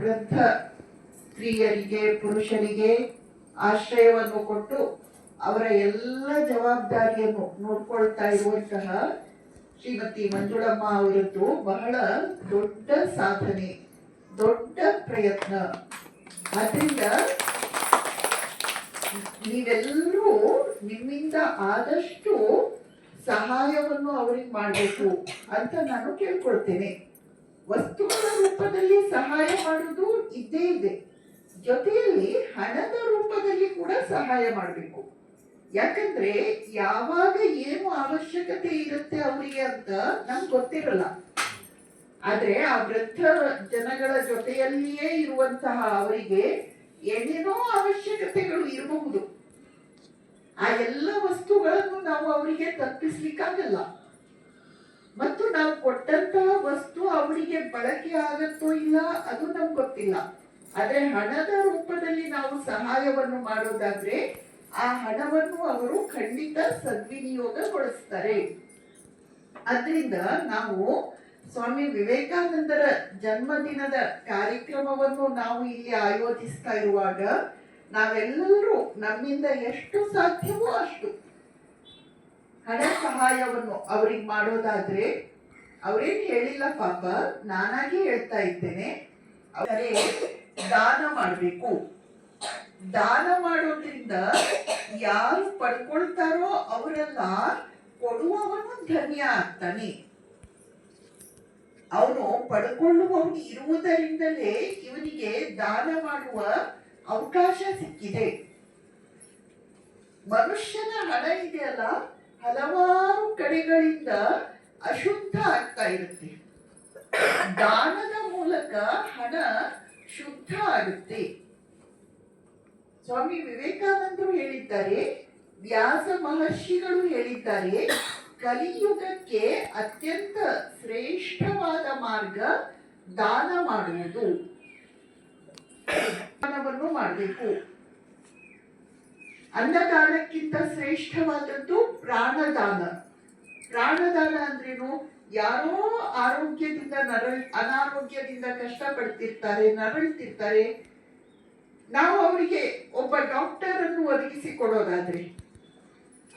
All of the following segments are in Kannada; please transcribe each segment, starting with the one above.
ವೃದ್ಧ ಸ್ತ್ರೀಯರಿಗೆ ಪುರುಷರಿಗೆ ಆಶ್ರಯವನ್ನು ಕೊಟ್ಟು ಅವರ ಎಲ್ಲ ಜವಾಬ್ದಾರಿಯನ್ನು ನೋಡ್ಕೊಳ್ತಾ ಇರುವಂತಹ ಶ್ರೀಮತಿ ಮಂಜುಳಮ್ಮ ಅವರದ್ದು ಬಹಳ ದೊಡ್ಡ ಸಾಧನೆ, ದೊಡ್ಡ ಪ್ರಯತ್ನ. ಅದರಿಂದ ನೀವೆಲ್ಲರೂ ನಿಮ್ಮಿಂದ ಆದಷ್ಟು ಸಹಾಯವನ್ನು ಅವ್ರಿಗೆ ಮಾಡಬೇಕು ಅಂತ ನಾನು ಕೇಳ್ಕೊಳ್ತೇನೆ. ವಸ್ತುಗಳ ರೂಪದಲ್ಲಿ ಸಹಾಯ ಮಾಡುವುದು ಇದ್ದೇ ಇದೆ. ಜೊತೆಯಲ್ಲಿ ಹಣದ ರೂಪದಲ್ಲಿ ಕೂಡ ಸಹಾಯ ಮಾಡಬೇಕು. ಯಾಕಂದ್ರೆ ಯಾವಾಗ ಏನು ಅವಶ್ಯಕತೆ ಇರುತ್ತೆ ಅವರಿಗೆ ಅಂತ ನಮ್ಗೆ ಗೊತ್ತಿರಲ್ಲ. ಆದ್ರೆ ಆ ವೃದ್ಧ ಜನಗಳ ಜೊತೆಯಲ್ಲಿಯೇ ಇರುವಂತಹ ಅವರಿಗೆ ಏನೇನೋ ಅವಶ್ಯಕತೆಗಳು ಇರಬಹುದು. ಆ ಎಲ್ಲ ವಸ್ತುಗಳನ್ನು ನಾವು ಅವರಿಗೆ ತಪ್ಪಿಸ್ಲಿಕ್ಕಾಗಲ್ಲ. ಮತ್ತು ನಾವು ಕೊಟ್ಟಂತಹ ವಸ್ತು ಅವರಿಗೆ ಬಳಕೆ ಆಗತ್ತೋ ಇಲ್ಲ, ಅದು ನಮ್ಗೆ ಗೊತ್ತಿಲ್ಲ. ಆದ್ರೆ ಹಣದ ರೂಪದಲ್ಲಿ ನಾವು ಸಹಾಯವನ್ನು ಮಾಡೋದಾದ್ರೆ ಆ ಹಣವನ್ನು ಅವರು ಖಂಡಿತ ಸದ್ವಿನಿಯೋಗಗೊಳಿಸ್ತಾರೆ. ಅದರಿಂದ ನಾವು ಸ್ವಾಮಿ ವಿವೇಕಾನಂದರ ಜನ್ಮದಿನದ ಕಾರ್ಯಕ್ರಮವನ್ನು ನಾವು ಇಲ್ಲಿ ಆಯೋಜಿಸ್ತಾ ಇರುವಾಗ ನಾವೆಲ್ಲರೂ ನಮ್ಮಿಂದ ಎಷ್ಟು ಸಾಧ್ಯವೋ ಅಷ್ಟು ಹಣ ಸಹಾಯವನ್ನು ಅವ್ರಿಗೆ ಮಾಡೋದಾದ್ರೆ ಅವ್ರೇನ್ ಹೇಳಿಲ್ಲ ಪಾಪ, ನಾನಾಗಿ ಹೇಳ್ತಾ ಇದ್ದೇನೆ. ಅವರೇ, ದಾನ ಮಾಡಬೇಕು. ದಾನ ಮಾಡೋದ್ರಿಂದ ಯಾರು ಪಡ್ಕೊಳ್ತಾರೋ ಅವರೆಲ್ಲ ಕೊಡುವವನು ಧನ್ಯ ಆಗ್ತಾನೆ. ಅವನು ಪಡ್ಕೊಳ್ಳುವವನು ಇರುವುದರಿಂದಲೇ ಇವನಿಗೆ ದಾನ ಮಾಡುವ ಅವಕಾಶ ಸಿಕ್ಕಿದೆ. ಮನುಷ್ಯನ ಹಣ ಇದೆಯಲ್ಲ ಹಲವಾರು ಕಡೆಗಳಿಂದ ಅಶುದ್ಧ ಆಗ್ತಾ ಇರುತ್ತೆ. ದಾನದ ಮೂಲಕ ಹಣ ಶುದ್ಧ ಆಗುತ್ತೆ. ಸ್ವಾಮಿ ವಿವೇಕಾನಂದರು ಹೇಳಿದ್ದಾರೆ, ವ್ಯಾಸ ಮಹರ್ಷಿಗಳು ಹೇಳಿದ್ದಾರೆ, ಕಲಿಯುಗಕ್ಕೆ ಅತ್ಯಂತ ಶ್ರೇಷ್ಠವಾದ ಮಾರ್ಗ ದಾನ ಮಾಡುವುದು. ದಾನವನ್ನು ಮಾಡಬೇಕು. ಅನ್ನದಾನಕ್ಕಿಂತ ಶ್ರೇಷ್ಠವಾದದ್ದು ಯಾರೋ ಆರೋಗ್ಯದಿಂದ ನರಳ್, ಅನಾರೋಗ್ಯದಿಂದ ಕಷ್ಟ ಪಡ್ತಿರ್ತಾರೆ ನರಳ್ತಿರ್ತಾರೆ. ನಾವು ಅವರಿಗೆ ಒಬ್ಬ ಡಾಕ್ಟರ್ ಅನ್ನು ಒದಗಿಸಿ ಕೊಡೋದಾದ್ರೆ,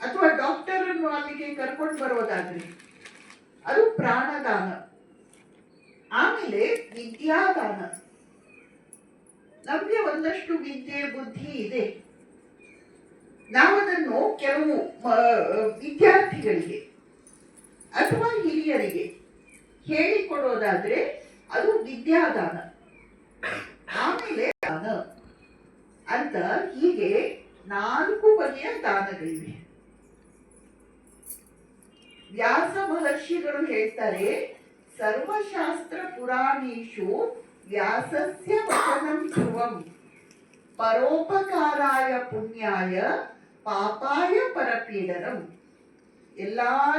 ಅಥವಾ ಡಾಕ್ಟರ್ ಅನ್ನು ಅಲ್ಲಿಗೆ ಕರ್ಕೊಂಡು ಬರೋದಾದ್ರೆ, ಅದು ಪ್ರಾಣದಾನ. ಆಮೇಲೆ ವಿದ್ಯಾದಾನ. ನಮ್ಗೆ ಒಂದಷ್ಟು ವಿದ್ಯೆ, ಬುದ್ಧಿ ಇದೆ. ನಾವದನ್ನು ಕೆಲವು ವಿದ್ಯಾರ್ಥಿಗಳಿಗೆ ಅಥವಾ ಹಿರಿಯರಿಗೆ ಹೇಳಿಕೊಡೋದಾದ್ರೆ ಅದು ವಿದ್ಯಾದಾನ. ಆಮೇಲೆ ದಾನ. ಅಂತ ಹೀಗೆ ನಾಲ್ಕು ಬಗೆಯ ದಾನಗಳಿವೆ. ವ್ಯಾಸ ಮಹರ್ಷಿಗಳು ಹೇಳ್ತಾರೆ, ಸರ್ವಶಾಸ್ತ್ರ ಪುರಾಣೇಶು ವ್ಯಾಸಸ್ಯ ವಚನಂ ಧ್ರುವಂ. ಪರೋಪಕಾರಾಯ ಪುಣ್ಯಾಯ ಪಾಪಾಯ ಪರಪೀಡನಂ. ಎಲ್ಲಾ